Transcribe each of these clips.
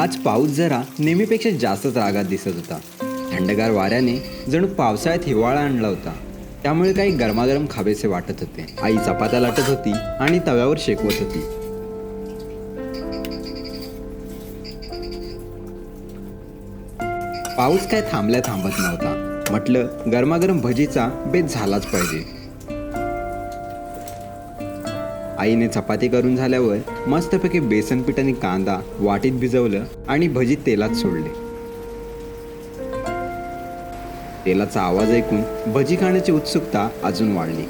आज पाऊस जरा नेहमीपेक्षा जास्तच रागात दिसत होता. थंडगार वाऱ्याने जणू पावसाळ्यात हिवाळा आणला होता. त्यामुळे काही गरमागरम खावेसे वाटत होते. आई चपात्या लाटत होती आणि तव्यावर शेकवत होती. पाऊस काय थांबल्या थांबत नव्हता. म्हटलं गरमागरम भजीचा बेत झालाच पाहिजे. आईने चपाती करून झाल्यावर मस्तपैकी बेसन पीठ आणि कांदा वाटीत भिजवलं आणि भजी तेलात सोडले. तेलाचा आवाज ऐकून भजी खाण्याची उत्सुकता अजून वाढली.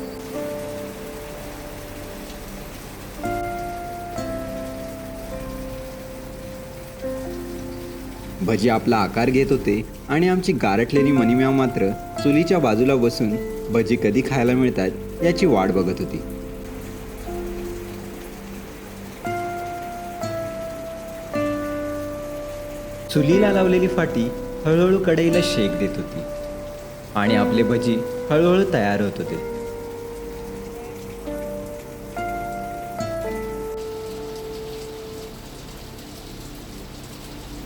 भजी आपला आकार घेत होते आणि आमची गारटलेली मनिम्या मात्र चुलीच्या बाजूला बसून भजी कधी खायला मिळतात याची वाट बघत होती. चुलीला लावलेली फाटी हळूहळू कढईला शेक देत होती. आणि आपले भजी हळूहळू तयार होत होते.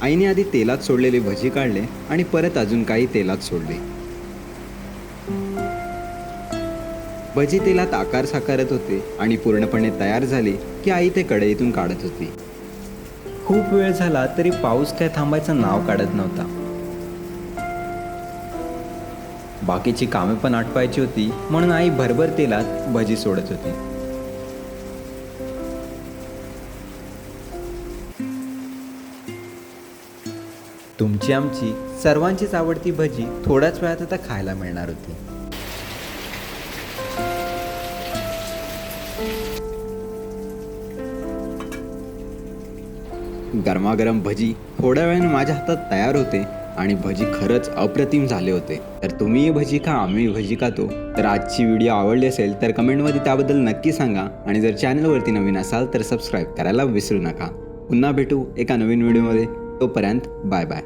आईने आधी तेलात सोडलेले भजी काढले आणि परत अजून काही तेलात सोडले. भजी तेलात आकार साकारत होते आणि पूर्णपणे तयार झाले की आई ते कढईतून काढत होती. खूप वेळ झाला तरी पाऊस काय थांबायचं नाव काढत नव्हता. बाकीची कामे पण आटपायची होती म्हणून आई भरभर तेलात भजी सोडत होती. तुमची आमची सर्वांचीच आवडती भजी थोड्याच वेळात आता खायला मिळणार होती. गरमागरम भजी थोड्या वेळाने माझ्या हातात तयार होते आणि भजी खरंच अप्रतिम झाले होते. तर तुम्हीही भजी खा आम्ही भजी खातो. तर आजची व्हिडिओ आवडली असेल तर कमेंटमध्ये त्याबद्दल नक्की सांगा आणि जर चॅनलवरती नवीन असाल तर सबस्क्राईब करायला विसरू नका. पुन्हा भेटू एका नवीन व्हिडिओमध्ये. तोपर्यंत बाय बाय.